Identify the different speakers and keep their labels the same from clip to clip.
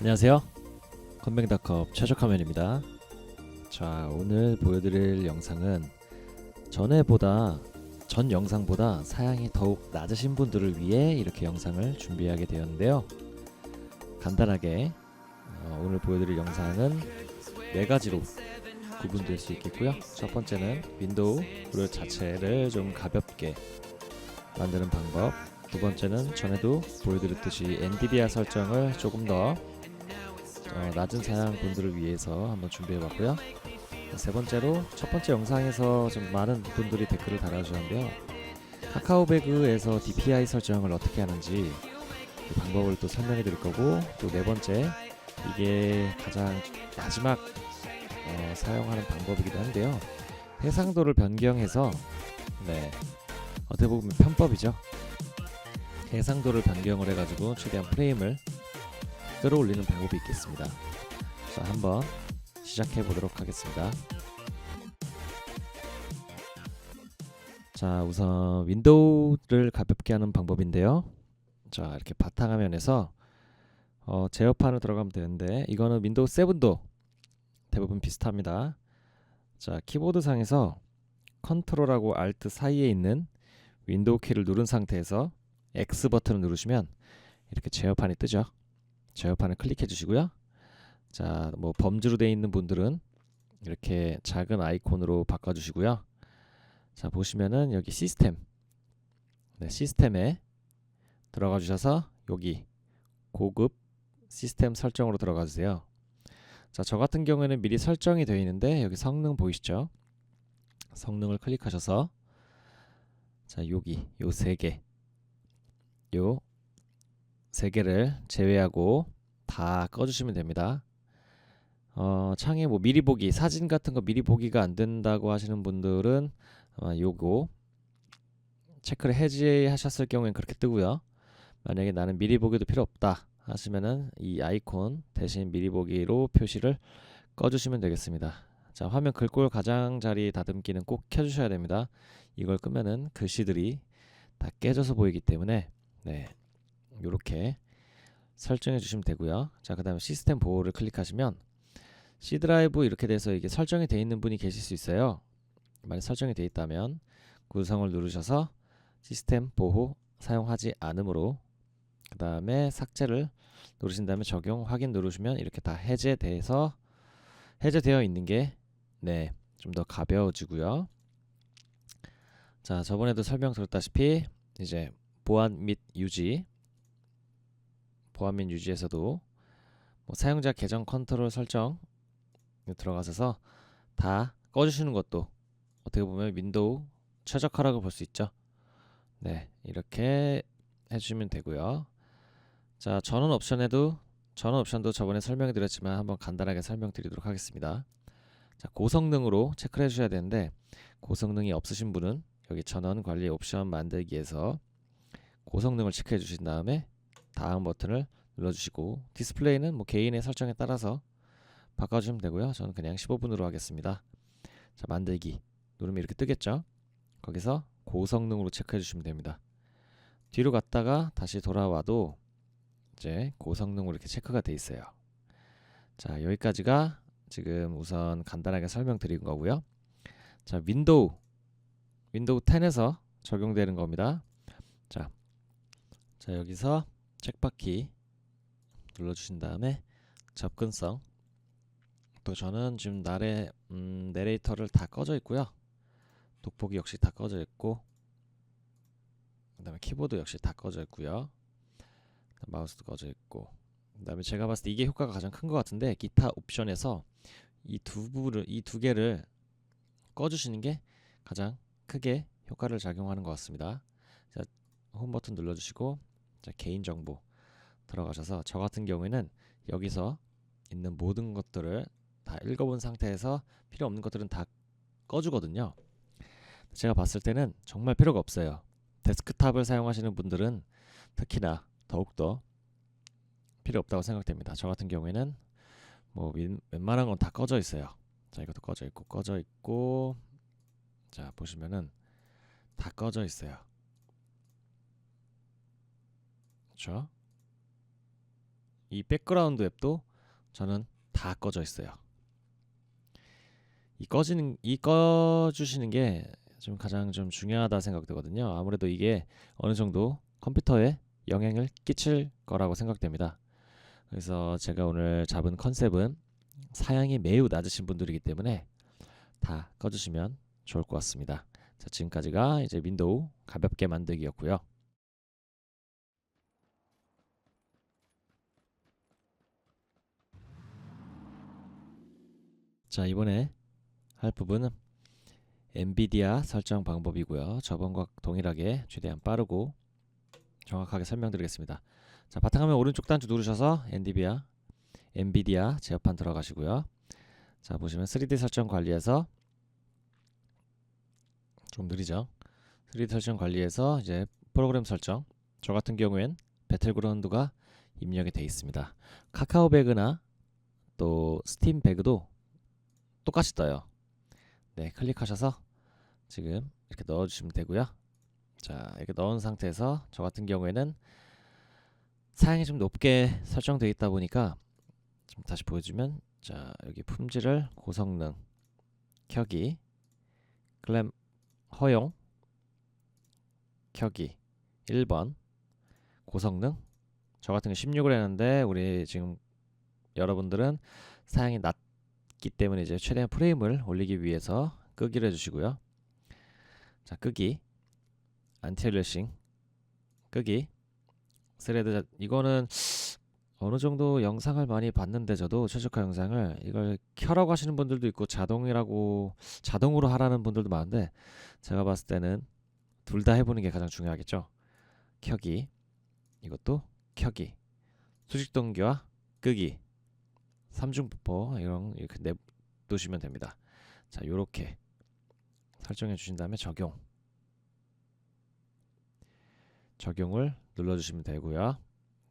Speaker 1: 안녕하세요. 컴백닷컴 최적화면입니다. 자, 오늘 보여드릴 영상은 전에보다 전 영상보다 사양이 더욱 낮으신 분들을 위해 이렇게 영상을 준비하게 되었는데요. 간단하게 어, 오늘 보여드릴 영상은 네 가지로 구분될 수 있겠고요. 첫 번째는 윈도우 그 자체를 좀 가볍게 만드는 방법. 두 번째는 전에도 보여드렸듯이 엔디비아 설정을 조금 더 어, 낮은 사양 분들을 위해서 한번 준비해봤고요. 세 번째로 첫 번째 영상에서 좀 많은 분들이 댓글을 달아주셨는데요. 카카오배그에서 DPI 설정을 어떻게 하는지 그 방법을 또 설명해 드릴 거고 또 네 번째 이게 가장 마지막 어, 사용하는 방법이기도 한데요. 해상도를 변경해서 네 어떻게 보면 편법이죠. 해상도를 변경을 해가지고 최대한 프레임을 끌어올리는 방법이 있겠습니다. 자, 한번 시작해 보도록 하겠습니다. 자, 우선 윈도우를 가볍게 하는 방법인데요. 자, 이렇게 바탕화면에서 어, 제어판을 들어가면 되는데 이거는 윈도우 7도 대부분 비슷합니다. 자, 키보드 상에서 컨트롤하고 알트 사이에 있는 윈도우 키를 누른 상태에서 X 버튼을 누르시면 이렇게 제어판이 뜨죠. 제어판을 클릭해 주시고요. 자, 뭐 범주로 되어 있는 분들은 이렇게 작은 아이콘으로 바꿔 주시고요. 자, 보시면은 여기 시스템. 네, 시스템에 들어가 주셔서 여기 고급 시스템 설정으로 들어가 주세요. 자, 저 같은 경우에는 미리 설정이 되어 있는데 여기 성능 보이시죠? 성능을 클릭하셔서 자, 여기 요 세 개. 요 세 개를 제외하고 다 꺼주시면 됩니다. 어, 창에 뭐 미리 보기 사진 같은 거 미리 보기가 안 된다고 하시는 분들은 아마 요거 체크를 해제하셨을 경우엔 그렇게 뜨고요. 만약에 나는 미리 보기도 필요 없다 하시면은 이 아이콘 대신 미리 보기로 표시를 꺼주시면 되겠습니다. 자 화면 글꼴 가장자리 다듬기는 꼭 켜주셔야 됩니다. 이걸 끄면은 글씨들이 다 깨져서 보이기 때문에 네 이렇게 설정해 주시면 되고요. 자, 그 다음에 시스템 보호를 클릭하시면 C 드라이브 이렇게 돼서 이게 설정이 돼 있는 분이 계실 수 있어요. 만약 설정이 돼 있다면 구성을 누르셔서 시스템 보호 사용하지 않으므로 그 다음에 삭제를 누르신 다음에 적용 확인 누르시면 이렇게 다 해제돼서 해제되어 있는 게 네, 좀 더 가벼워지고요. 자, 저번에도 설명 드렸다시피 이제 보안 및 유지 보안 및 유지에서도 뭐 사용자 계정 컨트롤 설정 들어가셔서 다 꺼주시는 것도 어떻게 보면 윈도우 최적화라고 볼 수 있죠. 네, 이렇게 해주시면 되고요. 자, 전원 옵션에도 전원 옵션도 저번에 설명드렸지만 한번 간단하게 설명드리도록 하겠습니다. 자, 고성능으로 체크를 해주셔야 되는데 고성능이 없으신 분은 여기 전원 관리 옵션 만들기에서 고성능을 체크해 주신 다음에 다음 버튼을 눌러주시고 디스플레이는 뭐 개인의 설정에 따라서 바꿔주시면 되고요. 저는 그냥 15분으로 하겠습니다. 자 만들기 누르면 이렇게 뜨겠죠. 거기서 고성능으로 체크해 주시면 됩니다. 뒤로 갔다가 다시 돌아와도 이제 고성능으로 이렇게 체크가 돼 있어요. 자 여기까지가 지금 우선 간단하게 설명드린 거고요. 자 윈도우 윈도우 10에서 적용되는 겁니다. 자, 자 여기서 책바퀴 눌러주신 다음에 접근성 또 저는 지금 나래 음, 내레이터를 다 꺼져 있고요. 돋보기 역시 다 꺼져 있고 그 다음에 키보드 역시 다 꺼져 있고요. 마우스도 꺼져 있고 그 다음에 제가 봤을 때 이게 효과가 가장 큰 것 같은데 기타 옵션에서 이 두 부분을 이두 개를 꺼주시는 게 가장 크게 효과를 작용하는 것 같습니다. 자, 홈 버튼 눌러주시고 자, 개인 정보 들어가셔서 저 같은 경우에는 여기서 있는 모든 것들을 다 읽어본 상태에서 필요 없는 것들은 다 꺼주거든요. 제가 봤을 때는 정말 필요가 없어요. 데스크탑을 사용하시는 분들은 특히나 더욱더 필요 없다고 생각됩니다. 저 같은 경우에는 뭐 웬- 웬만한 건 다 꺼져 있어요. 자 이것도 꺼져 있고 꺼져 있고 자 보시면은 다 꺼져 있어요. 그렇죠? 이 백그라운드 앱도 저는 다 꺼져 있어요. 이 꺼지는 이 꺼주시는 게 좀 가장 좀 중요하다 생각되거든요. 아무래도 이게 어느 정도 컴퓨터에 영향을 끼칠 거라고 생각됩니다. 그래서 제가 오늘 잡은 컨셉은 사양이 매우 낮으신 분들이기 때문에 다 꺼주시면 좋을 것 같습니다. 자, 지금까지가 이제 윈도우 가볍게 만들기였고요. 자, 이번에 할 부분은 엔비디아 설정 방법이고요. 저번과 동일하게 최대한 빠르고 정확하게 설명드리겠습니다. 자, 바탕화면 오른쪽 단추 누르셔서 엔디비아 엔비디아 제어판 들어가시고요. 자, 보시면 3D 설정 관리에서 좀 느리죠. 3D 설정 관리에서 이제 프로그램 설정. 저 같은 경우엔 배틀그라운드가 입력이 되어 있습니다. 카카오배그나 또 스팀배그도 똑같이 떠요. 네, 클릭하셔서 지금 이렇게 넣어주시면 되고요. 자, 이렇게 넣은 상태에서 저 같은 경우에는 사양이 좀 높게 설정되어 있다 보니까 좀 다시 보여주면 자 여기 품질을 고성능 켜기 클램 허용 켜기 1번 고성능 저 같은 거 16을 했는데 우리 지금 여러분들은 사양이 낮 기 때문에 이제 최대한 프레임을 올리기 위해서 끄기를 해주시고요. 자 끄기. 안티얼레싱 끄기. 스레드 이거는 어느 정도 영상을 많이 봤는데 저도 최적화 영상을 이걸 켜라고 하시는 분들도 있고 자동이라고 자동으로 하라는 분들도 많은데 제가 봤을 때는 둘 다 해보는 게 가장 중요하겠죠. 켜기. 이것도 켜기. 수직 동기와 끄기 삼중 부포 이런 이렇게 내두시면 됩니다. 자 요렇게 설정해 주신 다음에 적용 적용을 눌러 주시면 되고요.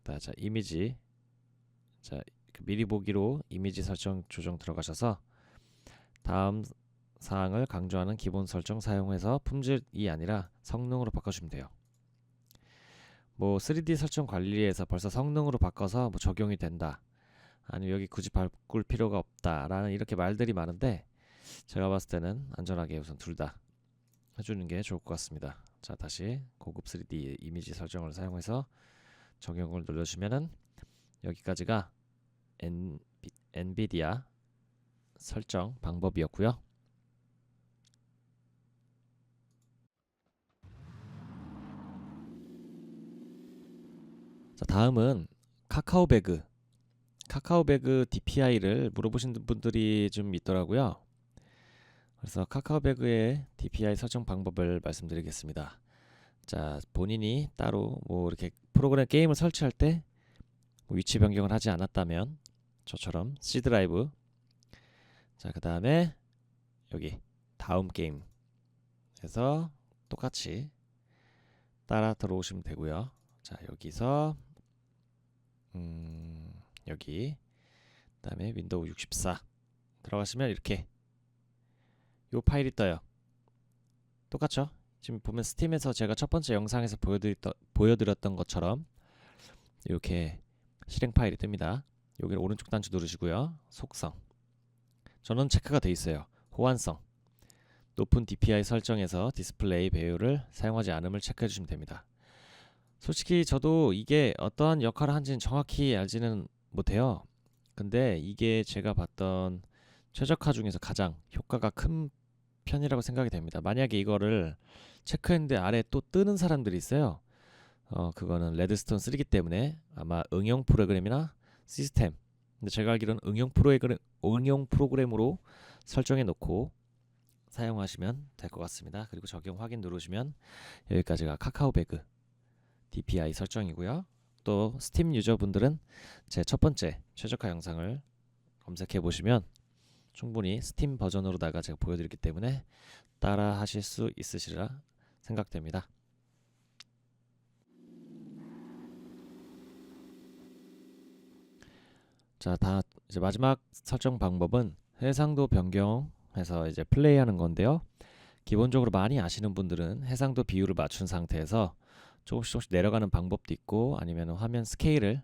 Speaker 1: 자, 자 이미지 자 미리 보기로 이미지 설정 조정 들어가셔서 다음 사항을 강조하는 기본 설정 사용해서 품질이 아니라 성능으로 바꿔주시면 돼요. 뭐 3D 설정 관리에서 벌써 성능으로 바꿔서 뭐 적용이 된다. 아니면 여기 굳이 바꿀 필요가 없다라는 이렇게 말들이 많은데 제가 봤을 때는 안전하게 우선 둘 다 해주는 게 좋을 것 같습니다. 자 다시 고급 3D 이미지 설정을 사용해서 적용을 눌러주시면은 여기까지가 엔, 엔비디아 설정 방법이었고요. 자 다음은 카카오배그 카카오배그 DPI를 물어보신 분들이 좀 있더라고요. 그래서 카카오배그의 DPI 설정 방법을 말씀드리겠습니다. 자, 본인이 따로 뭐 이렇게 프로그램 게임을 설치할 때 뭐 위치 변경을 하지 않았다면 저처럼 C 드라이브 자, 그 다음에 여기 다음 게임 해서 똑같이 따라 들어오시면 되고요. 자, 여기서 음, 여기 그다음에 윈도우 64 들어가시면 이렇게 요 파일이 떠요. 똑같죠? 지금 보면 스팀에서 제가 첫 번째 영상에서 보여드렸던, 보여드렸던 것처럼 이렇게 실행 파일이 뜹니다. 여기를 오른쪽 단추 누르시고요. 속성. 저는 체크가 돼 있어요. 호환성. 높은 DPI 설정에서 디스플레이 배율을 사용하지 않음을 체크해 주시면 됩니다. 솔직히 저도 이게 어떠한 역할을 하는지는 정확히 알지는 못해요. 근데 이게 제가 봤던 최적화 중에서 가장 효과가 큰 편이라고 생각이 됩니다. 만약에 이거를 체크했는데 아래 또 뜨는 사람들이 있어요. 어, 그거는 레드스톤 3기 때문에 아마 응용 프로그램이나 시스템. 근데 제가 알기로는 응용 프로그램, 응용 프로그램으로 설정해 놓고 사용하시면 될 것 같습니다. 그리고 적용 확인 누르시면 여기까지가 카카오배그 DPI 설정이고요. 또 스팀 유저분들은 제 첫 번째 최적화 영상을 검색해 보시면 충분히 스팀 버전으로다가 제가 보여드렸기 때문에 따라 하실 수 있으시리라 생각됩니다. 자, 다 이제 마지막 설정 방법은 해상도 변경해서 이제 플레이하는 건데요. 기본적으로 많이 아시는 분들은 해상도 비율을 맞춘 상태에서 조금씩 조금씩 내려가는 방법도 있고 아니면 화면 스케일을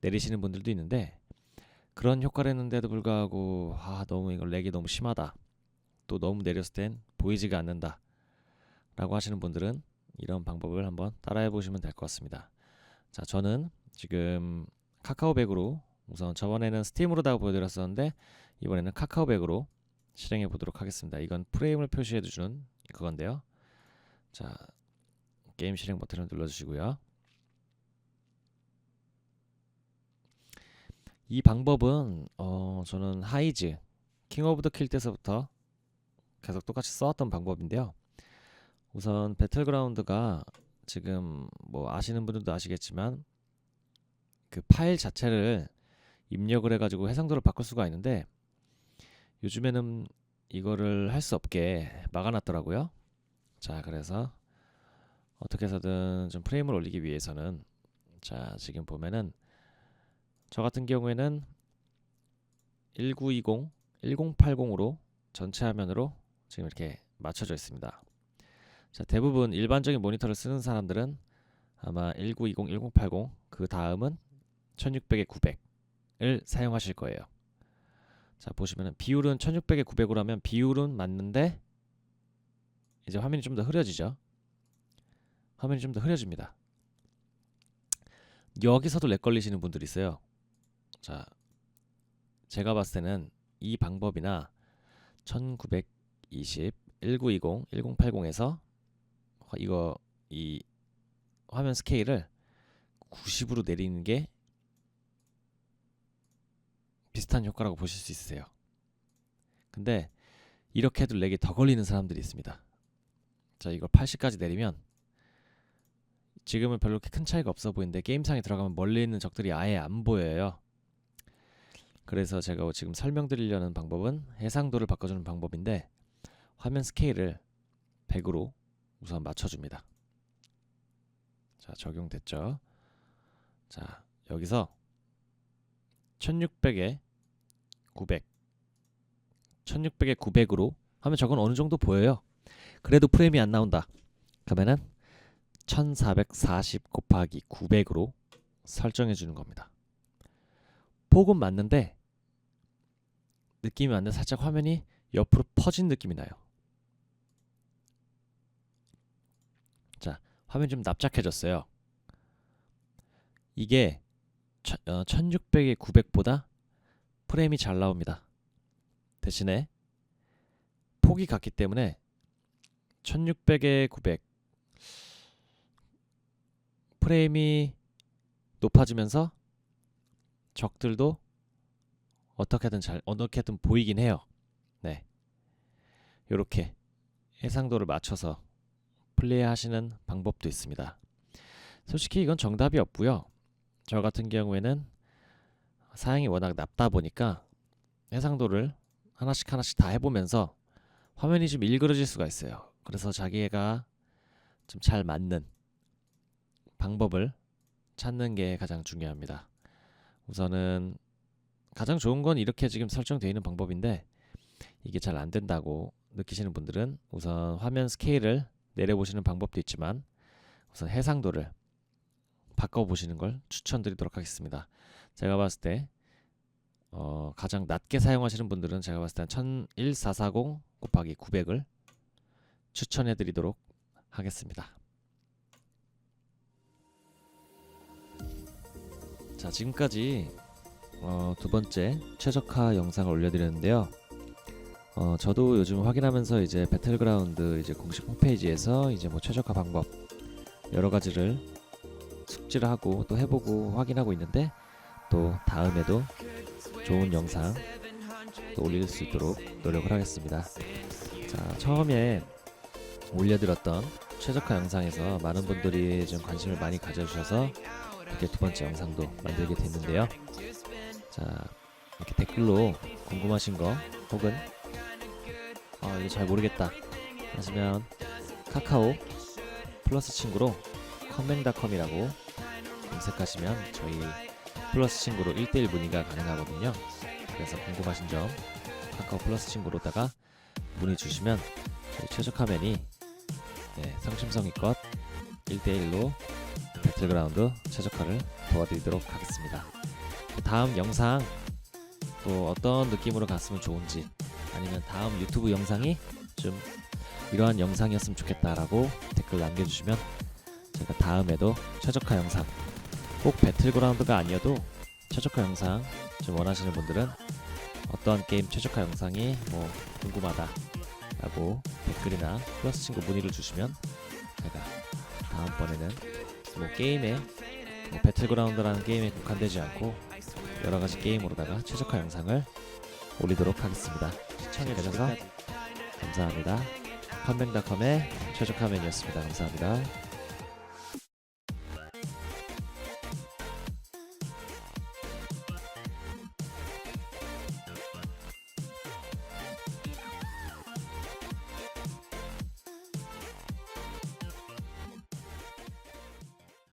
Speaker 1: 내리시는 분들도 있는데 그런 효과를 했는데도 불구하고 아 너무 이거 렉이 너무 심하다. 또 너무 내렸을 땐 보이지가 않는다 라고 하시는 분들은 이런 방법을 한번 따라해 보시면 될 것 같습니다. 자 저는 지금 카카오백으로 우선 저번에는 스팀으로다가 보여드렸었는데 이번에는 카카오백으로 실행해 보도록 하겠습니다. 이건 프레임을 표시해 주는 그건데요. 자 게임 실행 버튼을 눌러주시고요 이 방법은 어 저는 하이즈 킹 오브 더 킬 때서부터 계속 똑같이 써왔던 방법인데요. 우선 배틀그라운드가 지금 뭐 아시는 분들도 아시겠지만 그 파일 자체를 입력을 해가지고 해상도를 바꿀 수가 있는데 요즘에는 이거를 할 수 없게 막아놨더라고요. 자 그래서 어떻게 해서든 좀 프레임을 올리기 위해서는 자 지금 보면은 저 같은 경우에는 1920, 1080으로 전체 화면으로 지금 이렇게 맞춰져 있습니다. 자, 대부분 일반적인 모니터를 쓰는 사람들은 아마 1920, 1080, 그 다음은 1600에 900을 사용하실 거예요. 자, 보시면은 비율은 1600에 900으로 하면 비율은 맞는데 이제 화면이 좀 더 흐려지죠. 화면이 좀 더 흐려집니다. 여기서도 렉 걸리시는 분들이 있어요. 자, 제가 봤을 때는 이 방법이나 1920, 1920, 1080에서 이거 이 화면 스케일을 90으로 내리는 게 비슷한 효과라고 보실 수 있으세요. 근데 이렇게 해도 렉이 더 걸리는 사람들이 있습니다. 자, 이걸 80까지 내리면 지금은 별로 큰 차이가 없어 보이는데 게임상에 들어가면 멀리 있는 적들이 아예 안 보여요. 그래서 제가 지금 설명드리려는 방법은 해상도를 바꿔주는 방법인데 화면 스케일을 100으로 우선 맞춰줍니다. 자 적용됐죠. 자 여기서 1600에 900 1600에 900으로 하면 저건 어느 정도 보여요. 그래도 프레임이 안 나온다. 그러면은 1440 곱하기 900으로 설정해 주는 겁니다. 폭은 맞는데 느낌이 왔는데 살짝 화면이 옆으로 퍼진 느낌이 나요. 자, 화면이 좀 납작해졌어요. 이게 어, 1600에 900보다 프레임이 잘 나옵니다. 대신에 폭이 같기 때문에 1600에 900 프레임이 높아지면서 적들도 어떻게든 잘 어떻게든 보이긴 해요. 네. 이렇게 해상도를 맞춰서 플레이하시는 방법도 있습니다. 솔직히 이건 정답이 없고요. 저 같은 경우에는 사양이 워낙 낮다 보니까 해상도를 하나씩 하나씩 다 해보면서 화면이 좀 일그러질 수가 있어요. 그래서 자기가 좀 잘 맞는 방법을 찾는 게 가장 중요합니다. 우선은 가장 좋은 건 이렇게 지금 설정되어 있는 방법인데 이게 잘 안 된다고 느끼시는 분들은 우선 화면 스케일을 내려보시는 방법도 있지만 우선 해상도를 바꿔보시는 걸 추천드리도록 하겠습니다. 제가 봤을 때 어, 가장 낮게 사용하시는 분들은 제가 봤을 때 11440 곱하기 900을 추천해드리도록 하겠습니다. 자 지금까지 어, 두 번째 최적화 영상을 올려드렸는데요. 어, 저도 요즘 확인하면서 이제 배틀그라운드 이제 공식 홈페이지에서 이제 뭐 최적화 방법 여러 가지를 숙지를 하고 또 해보고 확인하고 있는데 또 다음에도 좋은 영상 또 올릴 수 있도록 노력을 하겠습니다. 자 처음에 올려드렸던 최적화 영상에서 많은 분들이 좀 관심을 많이 가져주셔서 이렇게 두 번째 영상도 만들게 됐는데요. 자 이렇게 댓글로 궁금하신 거 혹은 아 이거 잘 모르겠다 하시면 카카오 플러스 친구로 컴맹닷컴이라고 검색하시면 저희 플러스 친구로 1대1 문의가 가능하거든요. 그래서 궁금하신 점 카카오 플러스 친구로다가 문의 주시면 저희 최적 화면이 네, 성심성의껏 1대1로 배틀그라운드 최적화를 도와드리도록 하겠습니다. 다음 영상 또 어떤 느낌으로 갔으면 좋은지 아니면 다음 유튜브 영상이 좀 이러한 영상이었으면 좋겠다라고 댓글 남겨주시면 제가 다음에도 최적화 영상 꼭 배틀그라운드가 아니어도 최적화 영상 좀 원하시는 분들은 어떠한 게임 최적화 영상이 뭐 궁금하다 라고 댓글이나 플러스 친구 문의를 주시면 제가 다음번에는 뭐 게임에 뭐 배틀그라운드라는 게임에 국한되지 않고 여러 가지 게임으로다가 최적화 영상을 올리도록 하겠습니다. 시청해 주셔서 감사합니다. 컴백닷컴의 최적화면이었습니다. 감사합니다.